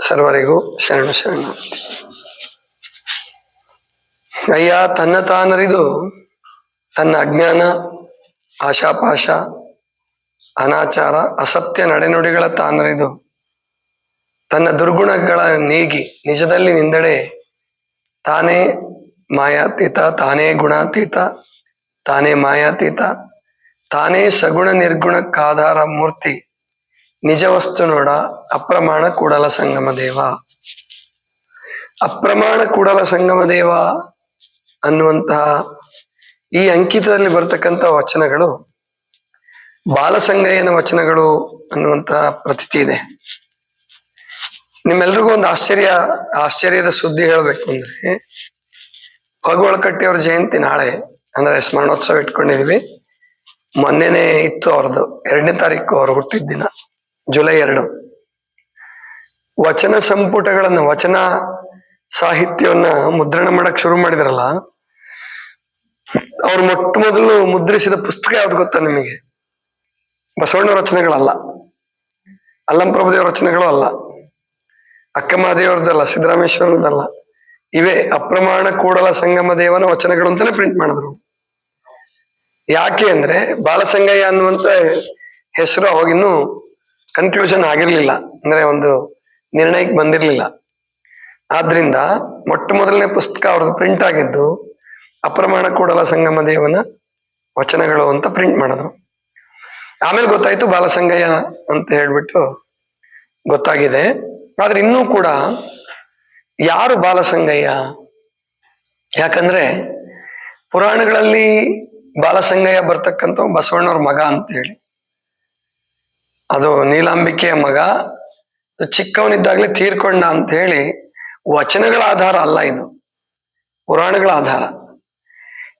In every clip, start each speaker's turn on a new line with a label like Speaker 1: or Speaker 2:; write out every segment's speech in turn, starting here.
Speaker 1: ಸರ್ವರಿಗೂ ಶರಣ ಶರಣ. ಅಯ್ಯ, ತನ್ನ ತಾನರಿದು ತನ್ನ ಅಜ್ಞಾನ, ಆಶಾಪಾಶ, ಅನಾಚಾರ, ಅಸತ್ಯ ನಡೆನುಡಿಗಳ ತಾನರಿದು ತನ್ನ ದುರ್ಗುಣಗಳ ನೀಗಿ ನಿಜದಲ್ಲಿ ನಿಂದಡೆ ತಾನೇ ಮಾಯಾತೀತ, ತಾನೇ ಗುಣಾತೀತ, ತಾನೇ ಮಾಯಾತೀತ, ತಾನೇ ಸಗುಣ ನಿರ್ಗುಣಕ್ಕಾಧಾರ ಮೂರ್ತಿ ನಿಜ ವಸ್ತು ನೋಡ, ಅಪ್ರಮಾಣ ಕೂಡಲ ಸಂಗಮ ದೇವ. ಅಪ್ರಮಾಣ ಕೂಡಲ ಸಂಗಮ ದೇವ ಅನ್ನುವಂತಹ ಈ ಅಂಕಿತದಲ್ಲಿ ಬರ್ತಕ್ಕಂಥ ವಚನಗಳು ಬಾಲಸಂಗಯ್ಯನ ವಚನಗಳು ಅನ್ನುವಂತಹ ಪ್ರತೀತಿ ಇದೆ. ನಿಮ್ಮೆಲ್ರಿಗೂ ಒಂದು ಆಶ್ಚರ್ಯ, ಆಶ್ಚರ್ಯದ ಸುದ್ದಿ ಹೇಳಬೇಕು ಅಂದ್ರೆ ಕಟ್ಟಿಯವ್ರ ಜಯಂತಿ ನಾಳೆ, ಅಂದ್ರೆ ಸ್ಮರಣೋತ್ಸವ ಇಟ್ಕೊಂಡಿದೀವಿ. ಮೊನ್ನೆನೆ ಇತ್ತು ಅವ್ರದ್ದು, ಎರಡನೇ ತಾರೀಕು ಅವ್ರು ಹುಟ್ಟಿದ ದಿನ. ಜುಲೈ ಎರಡು. ವಚನ ಸಂಪುಟಗಳನ್ನ, ವಚನ ಸಾಹಿತ್ಯವನ್ನ ಮುದ್ರಣ ಮಾಡಕ್ ಶುರು ಮಾಡಿದ್ರಲ್ಲ, ಅವ್ರು ಮೊಟ್ಟ ಮೊದಲು ಮುದ್ರಿಸಿದ ಪುಸ್ತಕ ಯಾವ್ದು ಗೊತ್ತಾ ನಿಮಗೆ? ಬಸವಣ್ಣ ರಚನೆಗಳಲ್ಲ. ಅಲ್ಲಂ ಪ್ರಭುದೇವರ ರಚನೆಗಳು ಅಲ್ಲ. ಅಕ್ಕ ಮಹಾದೇವ್ರದ್ದಲ್ಲ ಸಿದ್ದರಾಮೇಶ್ವರದಲ್ಲ ಇವೇ ಅಪ್ರಮಾಣ ಕೂಡಲ ಸಂಗಮ ದೇವನ ವಚನಗಳು ಅಂತಾನೆ ಪ್ರಿಂಟ್ ಮಾಡಿದ್ರು. ಯಾಕೆ ಅಂದ್ರೆ ಬಾಲಸಂಗಯ್ಯ ಅನ್ನುವಂತ ಹೆಸರು ಅವಾಗಿನ್ನೂ ಕನ್ಕ್ಲೂಷನ್ ಆಗಿರ್ಲಿಲ್ಲ. ಅಂದ್ರೆ ಒಂದು ನಿರ್ಣಯಕ್ಕೆ ಬಂದಿರಲಿಲ್ಲ. ಆದ್ರಿಂದ ಮೊಟ್ಟ ಮೊದಲನೇ ಪುಸ್ತಕ ಅವ್ರದ್ದು ಪ್ರಿಂಟ್ ಆಗಿದ್ದು, ಅಪ್ರಮಾಣ ಕೂಡಲ ಸಂಗಮ ದೇವನ ವಚನಗಳು ಅಂತ ಪ್ರಿಂಟ್ ಮಾಡಿದ್ರು. ಆಮೇಲೆ ಗೊತ್ತಾಯ್ತು ಬಾಲಸಂಗಯ್ಯ ಅಂತ ಹೇಳ್ಬಿಟ್ಟು ಗೊತ್ತಾಗಿದೆ. ಆದ್ರೆ ಇನ್ನೂ ಕೂಡ ಯಾರು ಬಾಲಸಂಗಯ್ಯ? ಯಾಕಂದ್ರೆ ಪುರಾಣಗಳಲ್ಲಿ ಬಾಲಸಂಗಯ್ಯ ಬರ್ತಕ್ಕಂಥ ಬಸವಣ್ಣವ್ರ ಮಗ ಅಂತ ಹೇಳಿ. ಅದು ನೀಲಾಂಬಿಕೆಯ ಮಗ ಚಿಕ್ಕವನಿದ್ದಾಗಲೇ ತೀರ್ಕೊಂಡ ಅಂತ ಹೇಳಿ ವಚನಗಳ ಆಧಾರ ಅಲ್ಲ ಇದು. ಪುರಾಣಗಳ ಆಧಾರ.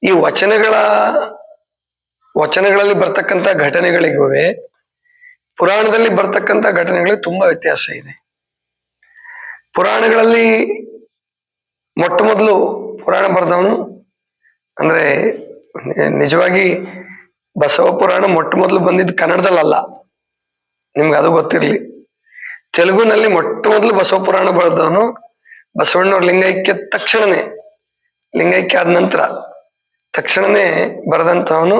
Speaker 1: ಈ ವಚನಗಳ, ವಚನಗಳಲ್ಲಿ ಬರ್ತಕ್ಕಂಥ ಘಟನೆಗಳಿಗೂ ಪುರಾಣದಲ್ಲಿ ಬರ್ತಕ್ಕಂಥ ಘಟನೆಗಳಿಗೆ ತುಂಬಾ ವ್ಯತ್ಯಾಸ ಇದೆ. ಪುರಾಣಗಳಲ್ಲಿ ಮೊಟ್ಟ ಮೊದಲು ಪುರಾಣ ಬರೆದವನು, ಅಂದ್ರೆ ನಿಜವಾಗಿ ಬಸವ ಪುರಾಣ ಮೊಟ್ಟ ಮೊದಲು ಬಂದಿದ್ದು ಕನ್ನಡದಲ್ಲಲ್ಲ. ನಿಮ್ಗೆ ಅದು ಗೊತ್ತಿರಲಿ. ತೆಲುಗುನಲ್ಲಿ ಮೊಟ್ಟ ಮೊದಲು ಬಸವ ಪುರಾಣ ಬರೆದವನು ಬಸವಣ್ಣವ್ರ ಲಿಂಗೈಕ್ಯ ತಕ್ಷಣನೇ ಲಿಂಗೈಕ್ಯ ಆದ ನಂತರ ತಕ್ಷಣನೇ ಬರೆದಂತವನು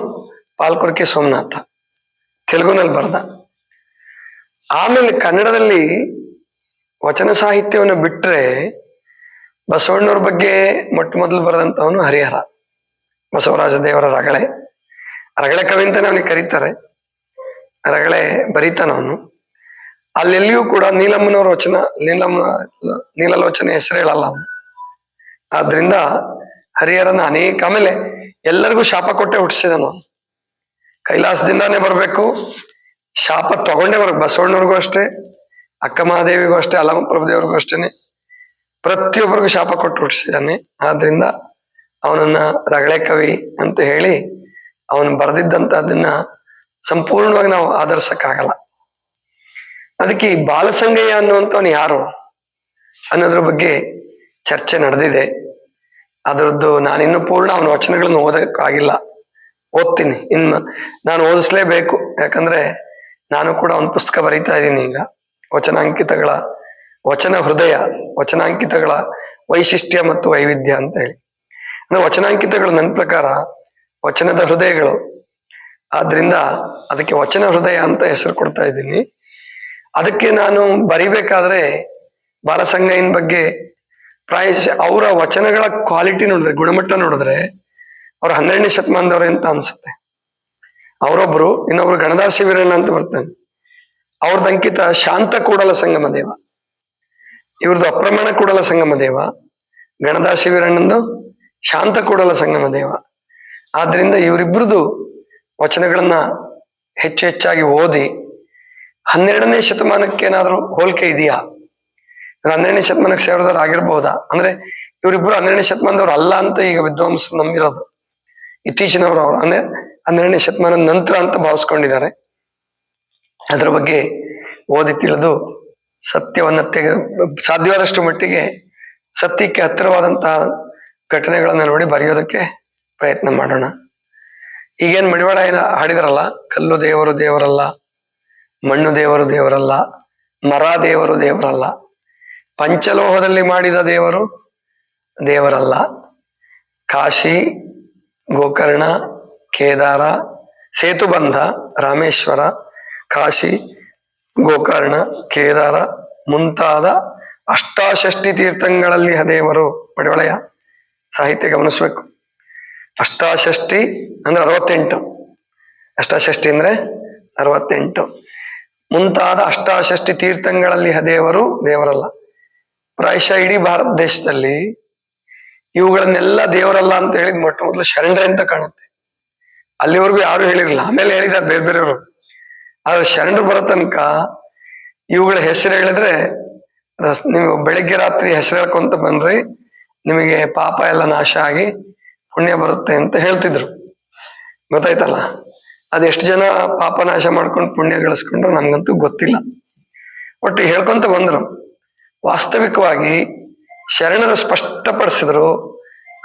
Speaker 1: ಪಾಲ್ಕುರ್ಕಿ ಸೋಮನಾಥ. ತೆಲುಗುನಲ್ಲಿ ಬರೆದ. ಆಮೇಲೆ ಕನ್ನಡದಲ್ಲಿ ವಚನ ಸಾಹಿತ್ಯವನ್ನು ಬಿಟ್ರೆ ಬಸವಣ್ಣವ್ರ ಬಗ್ಗೆ ಮೊಟ್ಟ ಮೊದಲು ಬರೆದಂತವನು ಹರಿಹರ. ಬಸವರಾಜ ದೇವರ ರಗಳೆ. ರಗಳೆ ಕವಿ ಅಂತಾನೆ ಅವನಿಗೆ ಕರೀತಾರೆ. ರಗಳೆ ಬರೀತಾನವನು ಅಲ್ಲೆಲ್ಲಿಯೂ ಕೂಡ ನೀಲಮ್ಮನವರ ವಚನ, ನೀಲಮ್ಮ, ನೀಲಲೋಚನೆ ಹೆಸರು ಹೇಳಲ್ಲ ಅವನು. ಆದ್ರಿಂದ ಹರಿಹರನ ಅನೇಕ ಆಮೇಲೆ ಎಲ್ಲರಿಗೂ ಶಾಪ ಕೊಟ್ಟೆ ಹುಟ್ಟಿಸಿದನು ಕೈಲಾಸದಿಂದಾನೇ ಬರಬೇಕು, ಶಾಪ ತಗೊಂಡೇ ಬರ್ಬೇಕು, ಬಸವಣ್ಣವ್ರಿಗೂ ಅಷ್ಟೇ, ಅಕ್ಕ ಮಹಾದೇವಿಗೂ ಅಷ್ಟೇ ಅಲ್ಲಮ ಪ್ರಭುದೇವ್ರಿಗೂ ಅಷ್ಟೇನೆ. ಪ್ರತಿಯೊಬ್ಬರಿಗೂ ಶಾಪ ಕೊಟ್ಟು ಹುಟ್ಟಿಸಿದ್ದಾನೆ ಆದ್ರಿಂದ ಅವನನ್ನ ರಗಳೆ ಕವಿ ಅಂತ ಹೇಳಿ ಅವನು ಬರೆದಿದ್ದಂತಹದನ್ನ ಸಂಪೂರ್ಣವಾಗಿ ನಾವು ಆಧರಿಸಕ್ಕಾಗಲ್ಲ. ಅದಕ್ಕೆ ಈ ಬಾಲಸಂಗಯ್ಯ ಅನ್ನುವಂಥವ್ನು ಯಾರು ಅನ್ನೋದ್ರ ಬಗ್ಗೆ ಚರ್ಚೆ ನಡೆದಿದೆ. ಅದರದ್ದು ನಾನಿನ್ನು ಪೂರ್ಣ ಅವನ ವಚನಗಳನ್ನು ಓದಕ್ಕಾಗಿಲ್ಲ. ಓದ್ತೀನಿ. ಇನ್ನು ನಾನು ಓದಿಸ್ಲೇಬೇಕು. ಯಾಕಂದ್ರೆ ನಾನು ಕೂಡ ಒಂದು ಪುಸ್ತಕ ಬರೀತಾ ಇದ್ದೀನಿ ಈಗ. ವಚನಾಂಕಿತಗಳ, ವಚನ ಹೃದಯ, ವಚನಾಂಕಿತಗಳ ವೈಶಿಷ್ಟ್ಯ ಮತ್ತು ವೈವಿಧ್ಯ ಅಂತ ಹೇಳಿ. ಅಂದ್ರೆ ವಚನಾಂಕಿತಗಳು ನನ್ನ ಪ್ರಕಾರ ವಚನದ ಹೃದಯಗಳು ಆದ್ರಿಂದ ಅದಕ್ಕೆ ವಚನ ಹೃದಯ ಅಂತ ಹೆಸರು ಕೊಡ್ತಾ ಇದ್ದೀನಿ. ಅದಕ್ಕೆ ನಾನು ಬರಿಬೇಕಾದ್ರೆ ಬಾಲಸಂಗಯ್ಯನ ಬಗ್ಗೆ ಪ್ರಾಯಶಃ ಅವರ ವಚನಗಳ ಕ್ವಾಲಿಟಿ ನೋಡಿದ್ರೆ, ಗುಣಮಟ್ಟ ನೋಡಿದ್ರೆ ಅವ್ರ ಹನ್ನೆರಡನೇ ಶತಮಾನದವ್ರೆ ಅಂತ ಅನ್ಸುತ್ತೆ. ಅವರೊಬ್ರು, ಇನ್ನೊಬ್ರು ಗಣದಾಸಿ ವೀರಣ್ಣ ಅಂತ ಬರ್ತಾನೆ. ಅವ್ರದ್ದು ಅಂಕಿತ ಶಾಂತ ಕೂಡಲ ಸಂಗಮ ದೇವ. ಇವ್ರದ್ದು ಅಪ್ರಮಾಣ ಕೂಡಲ ಸಂಗಮ ದೇವ. ಗಣದಾಸಿ ವೀರಣ್ಣಂದು ಶಾಂತ ಕೂಡಲ ಸಂಗಮ ದೇವ. ಆದ್ರಿಂದ ಇವರಿಬ್ರದು ವಚನಗಳನ್ನ ಹೆಚ್ಚು ಹೆಚ್ಚಾಗಿ ಓದಿ, ಹನ್ನೆರಡನೇ ಶತಮಾನಕ್ಕೆ ಏನಾದ್ರೂ ಹೋಲಿಕೆ ಇದೆಯಾ? ಹನ್ನೆರಡನೇ ಶತಮಾನಕ್ಕೆ ಸೇರಿದವ್ರು ಆಗಿರ್ಬೋದಾ? ಅಂದ್ರೆ ಇವರಿಬ್ರು ಹನ್ನೆರಡನೇ ಶತಮಾನದವ್ರು ಅಲ್ಲ ಅಂತ ಈಗ ವಿದ್ವಾಂಸರು ನಂಬಿರೋದು. ಇತ್ತೀಚಿನವರು ಅವರು. ಅಂದ್ರೆ ಹನ್ನೆರಡನೇ ಶತಮಾನದ ನಂತರ ಅಂತ ಭಾವಿಸ್ಕೊಂಡಿದ್ದಾರೆ. ಅದರ ಬಗ್ಗೆ ಓದಿ ತಿಳಿದು ಸತ್ಯವನ್ನ ತೆಗೆ, ಸಾಧ್ಯವಾದಷ್ಟು ಮಟ್ಟಿಗೆ ಸತ್ಯಕ್ಕೆ ಹತ್ತಿರವಾದಂತಹ ಘಟನೆಗಳನ್ನ ನೋಡಿ ಬರೆಯೋದಕ್ಕೆ ಪ್ರಯತ್ನ ಮಾಡೋಣ. ಈಗೇನ್ ಮಡಿವಾಳ ಏನ ಹಾಡಿದ್ರಲ್ಲ? ಕಲ್ಲು ದೇವರು ದೇವರಲ್ಲ, ಮಣ್ಣು ದೇವರು ದೇವರಲ್ಲ, ಮರ ದೇವರು ದೇವರಲ್ಲ, ಪಂಚಲೋಹದಲ್ಲಿ ಮಾಡಿದ ದೇವರು ದೇವರಲ್ಲ. ಕಾಶಿ, ಗೋಕರ್ಣ, ಕೇದಾರ, ಸೇತುಬಂಧ, ರಾಮೇಶ್ವರ, ಕಾಶಿ, ಗೋಕರ್ಣ, ಕೇದಾರ ಮುಂತಾದ ಅಷ್ಟಾಷಷ್ಟಿ ತೀರ್ಥಗಳಲ್ಲಿ ದೇವರು ಮಡಿವಳಯ ಸಾಹಿತ್ಯ ಗಮನಿಸ್ಬೇಕು. ಅಷ್ಟಾಷಷ್ಟಿ ಅಂದ್ರೆ ಅರವತ್ತೆಂಟು. ಅಷ್ಟಾಷಷ್ಟಿ ಅಂದ್ರೆ ಅರವತ್ತೆಂಟು. ಮುಂತಾದ ಅಷ್ಟಾಷಷ್ಟಿ ತೀರ್ಥಗಳಲ್ಲಿ ದೇವರು ದೇವರಲ್ಲ. ಪ್ರಾಯಶಃ ಇಡೀ ಭಾರತ ದೇಶದಲ್ಲಿ ಇವುಗಳನ್ನೆಲ್ಲ ದೇವರಲ್ಲ ಅಂತ ಹೇಳಿದ್ ಮೊಟ್ಟ ಮೊದಲು ಶರಣರೇ ಅಂತ ಕಾಣುತ್ತೆ. ಅಲ್ಲಿವರೆಗೂ ಯಾರು ಹೇಳಿರಲಿಲ್ಲ. ಆಮೇಲೆ ಹೇಳಿದ್ದಾರೆ ಬೇರೆ ಬೇರೆಯವರು. ಆದ್ರೆ ಶರಣರು ಬರೋ ತನಕ ಇವುಗಳ ಹೆಸರು ಹೇಳಿದ್ರೆ ನೀವು ಬೆಳಿಗ್ಗೆ ರಾತ್ರಿ ಹೆಸರು ಹೇಳ್ಕೊಂತ ಬಂದ್ರಿ, ನಿಮಗೆ ಪಾಪ ಎಲ್ಲ ನಾಶ ಆಗಿ ಪುಣ್ಯ ಬರುತ್ತೆ ಅಂತ ಹೇಳ್ತಿದ್ರು. ಗೊತ್ತಾಯ್ತಲ್ಲ? ಅದೆಷ್ಟು ಜನ ಪಾಪ ನಾಶ ಮಾಡ್ಕೊಂಡು ಪುಣ್ಯ ಗಳಿಸ್ಕೊಂಡ್ರು ನಮ್ಗಂತೂ ಗೊತ್ತಿಲ್ಲ. ಒಟ್ಟು ಹೇಳ್ಕೊಂತ ಬಂದ್ರು. ವಾಸ್ತವಿಕವಾಗಿ ಶರಣರು ಸ್ಪಷ್ಟಪಡಿಸಿದ್ರು,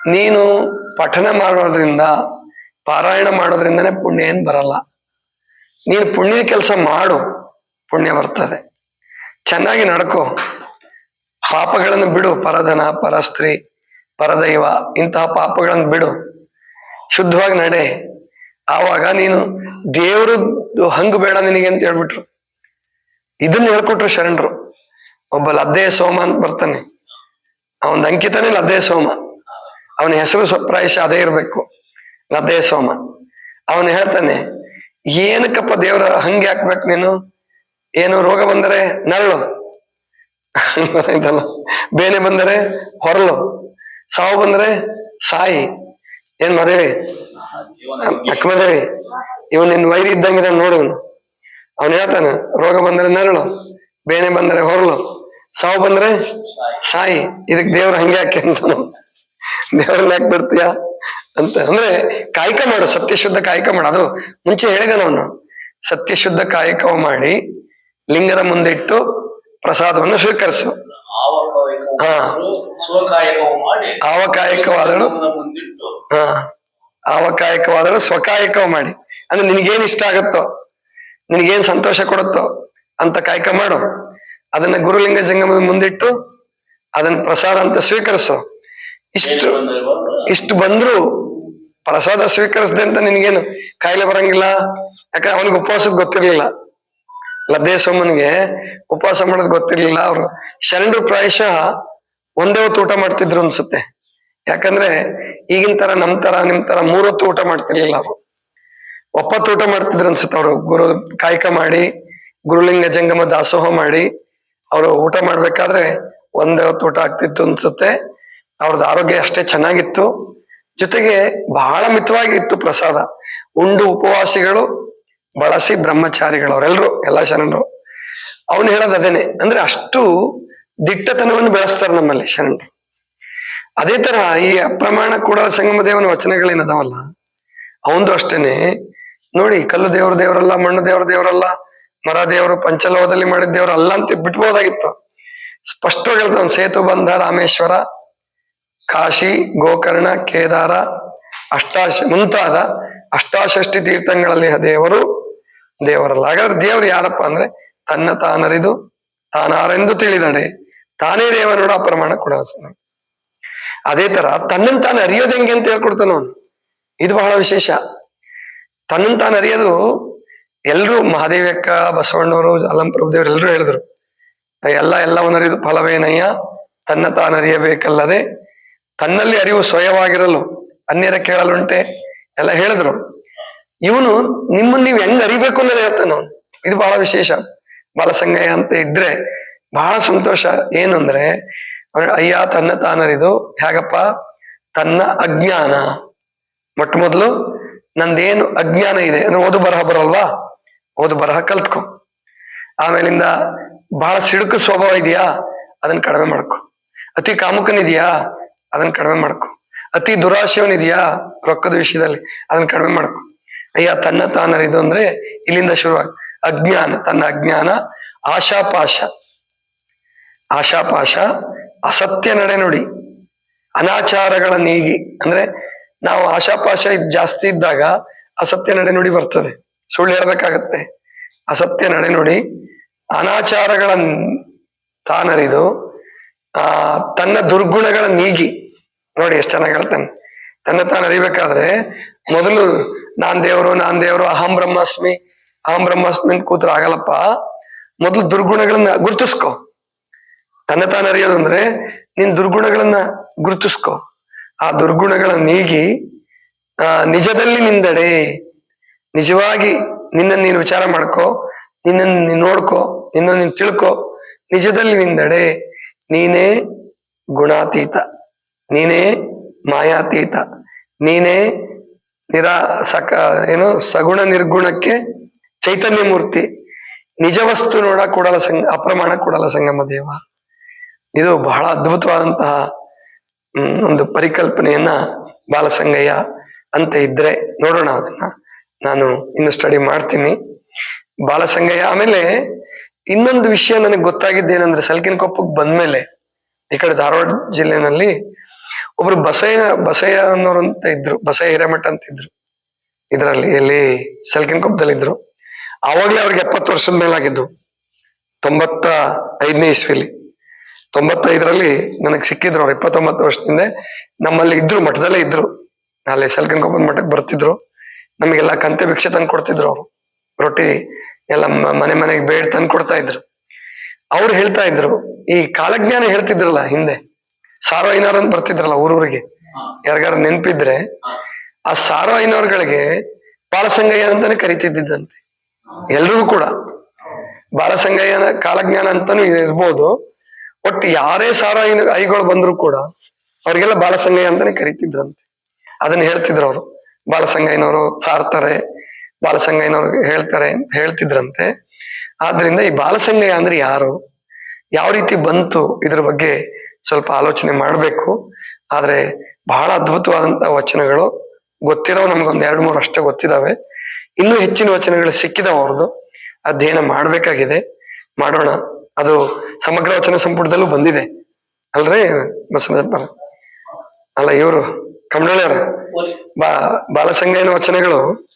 Speaker 1: ನೀನು ಪಠನ ಮಾಡೋದ್ರಿಂದ, ಪಾರಾಯಣ ಮಾಡೋದ್ರಿಂದನೇ ಪುಣ್ಯ ಏನ್ ಬರಲ್ಲ. ನೀನು ಪುಣ್ಯ ಕೆಲಸ ಮಾಡು, ಪುಣ್ಯ ಬರ್ತದೆ. ಚೆನ್ನಾಗಿ ನಡ್ಕೋ. ಪಾಪಗಳನ್ನು ಬಿಡು, ಪರಧನ, ಪರಸ್ತ್ರೀ. ಪರದೈವ, ಇಂತಹ ಪಾಪಗಳನ್ನು ಬಿಡು. ಶುದ್ಧವಾಗಿ ನಡೆ. ಆವಾಗ ನೀನು ದೇವ್ರದ್ದು ಹಂಗು ಬೇಡ ನಿನಗೆ ಅಂತ ಹೇಳ್ಬಿಟ್ರು. ಇದನ್ನ ಹೇಳ್ಕೊಟ್ರು ಶರಣರು. ಒಬ್ಬ ಲದ್ದೆ ಸೋಮ ಅಂತ ಬರ್ತಾನೆ. ಅವನ ಅಂಕಿತನೇ ಲದ್ದೆ ಸೋಮ. ಅವನ ಹೆಸರು ಪ್ರಾಯಶಃ ಅದೇ ಇರಬೇಕು. ಲದ್ದೆ ಸೋಮ. ಅವನು ಹೇಳ್ತಾನೆ, ಏನಕ್ಕಪ್ಪ ದೇವ್ರ ಹಂಗೆ ಹಾಕ್ಬೇಕು ನೀನು? ಏನು ರೋಗ ಬಂದರೆ ನರಳು. ಬೇನೆ ಬಂದರೆ ಹೊರಲು ಸಾವು ಬಂದ್ರೆ ಸಾಯಿ. ಏನ್ ಮದುವೆ? ಅಕ್ಕ ಮದುವೆ ಇವನ್ ನಿನ್ ವೈರಿ ಇದ್ದಂಗೆ ನೋಡವನು ಅವನು ಹೇಳ್ತಾನೆ, ರೋಗ ಬಂದ್ರೆ ನರಳು, ಬೇನೆ ಬಂದ್ರೆ ಹೊರಳು. ಸಾವು ಬಂದ್ರೆ ಸಾಯಿ. ಇದಕ್ ದೇವ್ರ ಹಂಗೆ ಯಾಕೆ ಅಂತ ದೇವ್ರನ್ನ ಯಾಕೆ ಬರ್ತೀಯ ಅಂತ. ಅಂದ್ರೆ ಕಾಯಕ ಮಾಡು, ಸತ್ಯಶುದ್ಧ ಕಾಯಕ ಮಾಡು. ಅದು ಮುಂಚೆ ಹೇಳಿದೆ ನಾನು ಸತ್ಯಶುದ್ಧ ಕಾಯಕವ ಮಾಡಿ ಲಿಂಗದ ಮುಂದಿಟ್ಟು ಪ್ರಸಾದವನ್ನು ಸ್ವೀಕರಿಸು.
Speaker 2: ಮಾಡಿ
Speaker 1: ಆವಕಾಯಕವಾದಳು
Speaker 2: ಮುಂದಿಟ್ಟು
Speaker 1: ಹಾ. ಆವಕಾಯಕವಾದರೂ ಸ್ವಕಾಯಕವ ಮಾಡಿ. ಅಂದ್ರೆ ನಿನಗೇನ್ ಇಷ್ಟ ಆಗುತ್ತೋ ನಿನಗೇನ್ ಸಂತೋಷ ಕೊಡುತ್ತೋ ಅಂತ ಕಾಯಕ ಮಾಡು. ಅದನ್ನ ಗುರುಲಿಂಗ ಜಂಗಮದ ಮುಂದಿಟ್ಟು ಅದನ್ನ ಪ್ರಸಾದ ಅಂತ ಸ್ವೀಕರಿಸು. ಇಷ್ಟು ಇಷ್ಟು ಬಂದ್ರು ಪ್ರಸಾದ ಸ್ವೀಕರಿಸದೆ ಅಂತ ನಿನಗೇನು ಕಾಯಿಲೆ ಬರಂಗಿಲ್ಲ? ಯಾಕಂದ್ರೆ ಅವನಿಗೆ ಉಪವಾಸದ ಗೊತ್ತಿರಲಿಲ್ಲ. ಲದ್ದೇ ಸೋಮನ್ಗೆ ಉಪವಾಸ ಮಾಡೋದು ಗೊತ್ತಿರಲಿಲ್ಲ. ಅವರು ಶರಣರು ಪ್ರಾಯಶಃ ಒಂದೇ ಹೊತ್ತು ಊಟ ಮಾಡ್ತಿದ್ರು ಅನ್ಸುತ್ತೆ. ಯಾಕಂದ್ರೆ ಈಗಿನ ತರ ನಮ್ ತರ, ನಿಮ್ ತರ ಮೂರೊತ್ತು ಊಟ ಮಾಡ್ತಿರ್ಲಿಲ್ಲ ಅವರು. ಒಪ್ಪತ್ತು ಊಟ ಮಾಡ್ತಿದ್ರು ಅನ್ಸುತ್ತೆ ಅವರು. ಗುರು ಕಾಯಕ ಮಾಡಿ, ಗುರುಲಿಂಗ ಜಂಗಮ ದಾಸೋಹ ಮಾಡಿ, ಅವರು ಊಟ ಮಾಡ್ಬೇಕಾದ್ರೆ ಒಂದೇ ಹೊತ್ತು ಊಟ ಆಗ್ತಿತ್ತು ಅನ್ಸುತ್ತೆ. ಅವ್ರದ್ದು ಆರೋಗ್ಯ ಅಷ್ಟೇ ಚೆನ್ನಾಗಿತ್ತು. ಜೊತೆಗೆ ಬಹಳ ಮಿತವಾಗಿತ್ತು ಪ್ರಸಾದ. ಉಂಡು ಉಪವಾಸಿಗಳು, ಬಳಸಿ ಬ್ರಹ್ಮಚಾರಿಗಳು ಅವರೆಲ್ಲರೂ ಎಲ್ಲ ಶರಣರು ಅವನು ಹೇಳೋದು ಅದೇನೆ. ಅಂದ್ರೆ ಅಷ್ಟು ದಿಟ್ಟತನವನ್ನು ಬೆಳೆಸ್ತಾರೆ ನಮ್ಮಲ್ಲಿ ಶರಣರು ಅದೇ ತರ ಈ ಅಪ್ರಮಾಣ ಕೂಡ ಸಂಗಮ ದೇವನ ವಚನಗಳೇನದಾವಲ್ಲ ಅವಂದು ಅಷ್ಟೇನೆ. ನೋಡಿ, ಕಲ್ಲು ದೇವರು ದೇವರಲ್ಲ, ಮಣ್ಣು ದೇವರ ದೇವರಲ್ಲ, ಮರ ದೇವರು, ಪಂಚಲೋಹದಲ್ಲಿ ಮಾಡಿದ ದೇವರು ಅಲ್ಲ ಅಂತ ಬಿಟ್ಬೋದಾಗಿತ್ತು. ಸ್ಪಷ್ಟವಾಗಿ ಹೇಳ್ತಾವ್ ಸೇತು ಬಂಧ ರಾಮೇಶ್ವರ, ಕಾಶಿ, ಗೋಕರ್ಣ, ಕೇದಾರ, ಅಷ್ಟಾಶ, ಮುಂತಾದ ಅಷ್ಟಾಷಷ್ಟಿ ತೀರ್ಥಗಳಲ್ಲಿ ದೇವರು ದೇವರಲ್ಲ. ಹಾಗಾದ್ರೆ ದೇವರು ಯಾರಪ್ಪ ಅಂದ್ರೆ ತನ್ನ ತಾನರಿದು, ತಾನಾರೆಂದು ತಿಳಿದಡೆ ತಾನೇ ದೇವನೋಡ ಅಪ್ರಮಾಣ ಕೂಡ ಅದೇ ತರ ತನ್ನನ್ ತಾನು ಅರಿಯೋದು ಹೆಂಗೆ ಅಂತ ಹೇಳ್ಕೊಡ್ತಾನ ಅವನು. ಇದು ಬಹಳ ವಿಶೇಷ. ತನ್ನನ್ ತಾನು ಅರಿಯೋದು ಎಲ್ರು ಮಹಾದೇವಕ್ಕ, ಬಸವಣ್ಣವರು ಅಲ್ಲಂಪ್ರಭು ದೇವರು ಎಲ್ಲರೂ ಹೇಳಿದ್ರು ಎಲ್ಲ ಎಲ್ಲವನ್ನರಿದು ಫಲವೇನಯ್ಯ ತನ್ನ ತಾನರಿಯಬೇಕಲ್ಲದೆ ತನ್ನಲ್ಲಿ ಅರಿವು ಸ್ವಯವಾಗಿರಲು ಅನ್ಯರ ಕೇಳಲುಂಟೆ ಎಲ್ಲ ಹೇಳಿದ್ರು. ಇವನು ನಿಮ್ಮನ್ನ ನೀವು ಹೆಂಗ್ ಅರಿಬೇಕು ಅನ್ನೋದು ಹೇಳ್ತಾನ ಇದು ಬಹಳ ವಿಶೇಷ. ಬಾಲಸಂಗಯ್ಯ ಅಂತ ಇದ್ರೆ ಬಹಳ ಸಂತೋಷ. ಏನಂದ್ರೆ ಅಯ್ಯ, ತನ್ನ ತಾನರಿದು. ಹೇಗಪ್ಪ? ತನ್ನ ಅಜ್ಞಾನ. ಮೊಟ್ಟ ಮೊದಲು ನಂದೇನು ಅಜ್ಞಾನ ಇದೆ? ಅಂದ್ರೆ ಓದು ಬರಹ ಬರಲ್ವಾ? ಓದು ಬರಹ ಕಲ್ತ್ಕೊ. ಆಮೇಲಿಂದ ಬಹಳ ಸಿಡುಕು ಸ್ವಭಾವ ಇದೆಯಾ? ಅದನ್ನ ಕಡಿಮೆ ಮಾಡ್ಕೊ. ಅತಿ ಕಾಮುಕನಿದೆಯಾ? ಅದನ್ನ ಕಡಿಮೆ ಮಾಡ್ಕೊ. ಅತಿ ದುರಾಶಯವನಿದೆಯಾ? ರೊಕ್ಕದ ವಿಷಯದಲ್ಲಿ ಅದನ್ನ ಕಡಿಮೆ ಮಾಡ್ಕೊ. ಅಯ್ಯ, ತನ್ನ ತಾನರಿದು ಅಂದ್ರೆ ಇಲ್ಲಿಂದ ಶುರುವಾಗಿ, ಅಜ್ಞಾನ, ತನ್ನ ಅಜ್ಞಾನ, ಆಶಾಪಾಶ. ಆಶಾಪಾಶ, ಅಸತ್ಯ ನಡೆ ನುಡಿ. ಅನಾಚಾರಗಳ ನೀಗಿ. ಅಂದ್ರೆ ನಾವು ಆಶಾಪಾಶ ಜಾಸ್ತಿ ಇದ್ದಾಗ ಅಸತ್ಯ ನಡೆ ನುಡಿ ಬರ್ತದೆ. ಸುಳ್ಳು ಹೇಳ್ಬೇಕಾಗತ್ತೆ. ಅಸತ್ಯ ನಡೆ ನುಡಿ. ಅನಾಚಾರಗಳ ತಾನರಿದು, ಆ, ತನ್ನ ದುರ್ಗುಣಗಳ ನೀಗಿ. ನೋಡಿ ಎಷ್ಟು ಚೆನ್ನಾಗಿ ಹೇಳ್ತಾನೆ ತನ್ನ ತಾನು ಅರಿಬೇಕಾದ್ರೆ ಮೊದಲು ನಾನ್ ದೇವರು ನಾನ್ ದೇವರು, ಅಹಂ ಬ್ರಹ್ಮಾಸ್ಮಿ ಅಹಂ ಬ್ರಹ್ಮಾಸ್ಮಿ ಅಂತ ಕೂತ್ರ ಆಗಲ್ಲಪ್ಪ. ಮೊದಲು ದುರ್ಗುಣಗಳನ್ನ ಗುರುತಿಸ್ಕೊ. ತನ್ನ ತಾನು ಅರಿಯೋದು ಅಂದ್ರೆ ನಿನ್ ದುರ್ಗುಣಗಳನ್ನ ಗುರುತಿಸ್ಕೋ. ಆ ದುರ್ಗುಣಗಳ ನೀಗಿ, ಆ, ನಿಜದಲ್ಲಿ ನಿಂದಡೆ. ನಿಜವಾಗಿ ನಿನ್ನನ್ನು ನೀನು ವಿಚಾರ ಮಾಡ್ಕೋ, ನಿನ್ನನ್ನು ನೀನ್ ನೋಡ್ಕೋ ನಿನ್ನ ನೀನ್ ತಿಳ್ಕೊ. ನಿಜದಲ್ಲಿ ನಿಂದಡೆ. ನೀನೇ ಗುಣಾತೀತ. ನೀನೇ ಮಾಯಾತೀತ. ನೀನೇ ನಿರಾ, ಸಕ, ಏನು, ಸಗುಣ ನಿರ್ಗುಣಕ್ಕೆ ಚೈತನ್ಯ ಮೂರ್ತಿ. ನಿಜ ವಸ್ತು ನೋಡ ಕೂಡಲ ಸಂಗ, ಅಪ್ರಮಾಣ ಕೂಡಲ ಸಂಗಮ ದೇವ. ಇದು ಬಹಳ ಅದ್ಭುತವಾದಂತಹ ಒಂದು ಪರಿಕಲ್ಪನೆಯನ್ನ ಬಾಲಸಂಗಯ್ಯ ಅಂತ ಇದ್ರೆ ನೋಡೋಣ ಅದನ್ನ. ನಾನು ಇನ್ನು ಸ್ಟಡಿ ಮಾಡ್ತೀನಿ. ಬಾಲಸಂಗಯ್ಯ ಆಮೇಲೆ ಇನ್ನೊಂದು ವಿಷಯ ನನಗೆ ಗೊತ್ತಾಗಿದ್ದೇನೆಂದ್ರೆ ಸಲ್ಕಿನ ಕೊಪ್ಪಕ್ಕೆ ಬಂದ್ಮೇಲೆ ಈ ಕಡೆ ಧಾರವಾಡ ಜಿಲ್ಲೆನಲ್ಲಿ ಒಬ್ರು ಬಸಯ್ಯ ಬಸಯ್ಯ ಅನ್ನೋರು ಅಂತ ಇದ್ರು, ಬಸಯ್ಯ ಹಿರೇಮಠ ಅಂತ ಇದ್ರು. ಇದರಲ್ಲಿ ಎಲ್ಲಿ ಸಲ್ಕಿನ ಕೊಪ್ಪದಲ್ಲಿ ಇದ್ರು. ಆವಾಗ್ಲೇ ಅವ್ರಿಗೆ ಎಪ್ಪತ್ತು ವರ್ಷದ ಮೇಲಾಗಿದ್ದು. ತೊಂಬತ್ತ ಐದನೇ ಇಸ್ವಿಲಿ. ತೊಂಬತ್ತೈದರಲ್ಲಿ ನನಗೆ ಸಿಕ್ಕಿದ್ರು ಅವ್ರು ಇಪ್ಪತ್ತೊಂಬತ್ತು ವರ್ಷದಿಂದ. ನಮ್ಮಲ್ಲಿ ಇದ್ರು ಮಠದಲ್ಲೇ ಇದ್ರು. ಅಲ್ಲಿ ಸಲ್ಕನ್ ಕೊಪ್ಪದ ಮಠಕ್ಕೆ ಬರ್ತಿದ್ರು. ನಮಗೆಲ್ಲ ಕಂತೆ ಭಿಕ್ಷೆ ತಂದು ಕೊಡ್ತಿದ್ರು ಅವರು. ರೊಟ್ಟಿ ಎಲ್ಲ ಮನೆ ಮನೆಗೆ ಬೇಡ ತಂದು ಕೊಡ್ತಾ ಇದ್ರು. ಅವ್ರು ಹೇಳ್ತಾ ಇದ್ರು ಈ ಕಾಲಜ್ಞಾನ ಹೇಳ್ತಿದ್ರಲ್ಲ ಹಿಂದೆ. ಸಾರೋ ಐನಾರ್ ಅಂತ ಬರ್ತಿದ್ರಲ್ಲ ಊರೂರಿಗೆ. ಯಾರಿಗಾರ ನೆನ್ಪಿದ್ರೆ ಆ ಸಾರೋ ಐನೋರ್ಗಳಿಗೆ ಬಾಲಸಂಗಯ್ಯ ಅಂತಾನೆ ಕರಿತಿದ್ದಂತೆ ಎಲ್ರಿಗೂ ಕೂಡ. ಬಾಲಸಂಗಯ್ಯನ ಕಾಲಜ್ಞಾನ ಅಂತಾನು ಇರ್ಬೋದು. ಒಟ್ಟು ಯಾರೇ ಸಾರ ಐಗಳು ಬಂದ್ರು ಕೂಡ ಅವ್ರಿಗೆಲ್ಲ ಬಾಲಸಂಗಯ್ಯ ಅಂತಾನೆ ಕರಿತಿದ್ರಂತೆ. ಅದನ್ನ ಹೇಳ್ತಿದ್ರು ಅವರು. ಬಾಲಸಂಗಯ್ಯನವರು ಸಾರ್ತಾರೆ ಬಾಲಸಂಗಯ್ಯನವ್ರು ಹೇಳ್ತಾರೆ ಹೇಳ್ತಿದ್ರಂತೆ. ಆದ್ರಿಂದ ಈ ಬಾಲಸಂಗಯ್ಯ ಅಂದ್ರೆ ಯಾರು? ಯಾವ ರೀತಿ ಬಂತು? ಇದ್ರ ಬಗ್ಗೆ ಸ್ವಲ್ಪ ಆಲೋಚನೆ ಮಾಡ್ಬೇಕು. ಆದ್ರೆ ಬಹಳ ಅದ್ಭುತವಾದಂತ ವಚನಗಳು ಗೊತ್ತಿರೋ ನಮ್ಗೊಂದ್ ಎರಡು ಮೂರು ಅಷ್ಟೇ ಗೊತ್ತಿದಾವೆ. ಇನ್ನೂ ಹೆಚ್ಚಿನ ವಚನಗಳು ಸಿಕ್ಕಿದಾವ ಅವ್ರದ್ದು ಅಧ್ಯಯನ ಮಾಡ್ಬೇಕಾಗಿದೆ. ಮಾಡೋಣ. ಅದು ಸಮಗ್ರ ವಚನ ಸಂಪುಟದಲ್ಲೂ ಬಂದಿದೆ. ಅಲ್ರಿ ಬಸವಪ್ಪ ಅಲ್ಲ ಇವರು ಕಮಲಳ್ಳಿಯವ್ರ
Speaker 2: ಓದಿ.
Speaker 1: ಬಾ ಬಾಲಸಂಗಯನ ವಚನಗಳು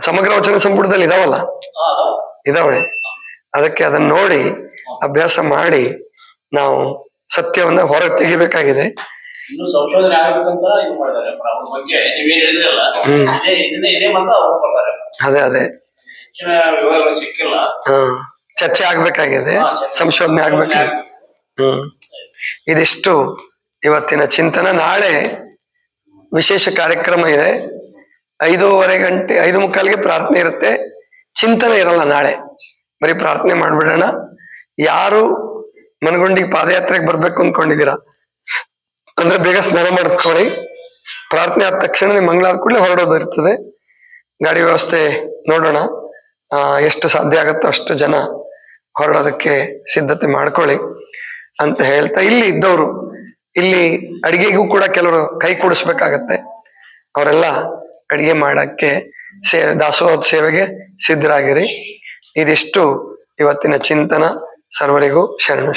Speaker 1: ಸಮಗ್ರ ವಚನ ಸಂಪುಟದಲ್ಲಿ ಇದಾವಲ್ಲ? ಇದಾವೆ. ಅದಕ್ಕೆ ಅದನ್ನ ನೋಡಿ ಅಭ್ಯಾಸ ಮಾಡಿ ನಾವು ಸತ್ಯವನ್ನ ಹೊರಗೆ ತೆಗಿಬೇಕಾಗಿದೆ. ಅದೇ ಅದೇ.
Speaker 2: ಸಿಕ್ಕಿಲ್ಲ.
Speaker 1: ಹಾ. ಚರ್ಚೆ ಆಗ್ಬೇಕಾಗಿದೆ. ಸಂಶೋಧನೆ ಆಗ್ಬೇಕಾಗಿದೆ ಹ್ಮ್. ಇದಿಷ್ಟು ಇವತ್ತಿನ ಚಿಂತನ. ನಾಳೆ ವಿಶೇಷ ಕಾರ್ಯಕ್ರಮ ಇದೆ. ಐದೂವರೆ ಗಂಟೆ ಐದು ಮುಕ್ಕಾಲಿಗೆ ಪ್ರಾರ್ಥನೆ ಇರುತ್ತೆ. ಚಿಂತನೆ ಇರಲ್ಲ ನಾಳೆ. ಬರೀ ಪ್ರಾರ್ಥನೆ ಮಾಡ್ಬಿಡೋಣ. ಯಾರು ಮನಗುಂಡಿಗೆ ಪಾದಯಾತ್ರೆಗೆ ಬರ್ಬೇಕು ಅಂದ್ಕೊಂಡಿದ್ದೀರಾ ಅಂದ್ರೆ ಬೇಗ ಸ್ನಾನ ಮಾಡ್ಕೊಳ್ಳಿ. ಪ್ರಾರ್ಥನೆ ಆದ ತಕ್ಷಣ ನಿಮ್ ಮಂಗಳಾದ ಕೂಡಲೇ ಹೊರಡೋದು ಇರ್ತದೆ. ಗಾಡಿ ವ್ಯವಸ್ಥೆ ನೋಡೋಣ. ಆ, ಎಷ್ಟು ಸಾಧ್ಯ ಆಗುತ್ತೋ ಅಷ್ಟು ಜನ ಹೊರಡೋದಕ್ಕೆ ಸಿದ್ಧತೆ ಮಾಡ್ಕೊಳ್ಳಿ ಅಂತ ಹೇಳ್ತಾ ಇಲ್ಲಿ ಇದ್ದವರು. ಇಲ್ಲಿ ಅಡಿಗೆಗೂ ಕೂಡ ಕೆಲವರು ಕೈ ಕೂಡಿಸ್ಬೇಕಾಗತ್ತೆ. ಅವರೆಲ್ಲ ಅಡಿಗೆ ಮಾಡಕ್ಕೆ ಸೇ, ದಾಸೋಹದ ಸೇವೆಗೆ ಸಿದ್ಧರಾಗಿರಿ. ಇದಿಷ್ಟು ಇವತ್ತಿನ ಚಿಂತನ. ಸರ್ವರಿಗೂ ಶರಣ.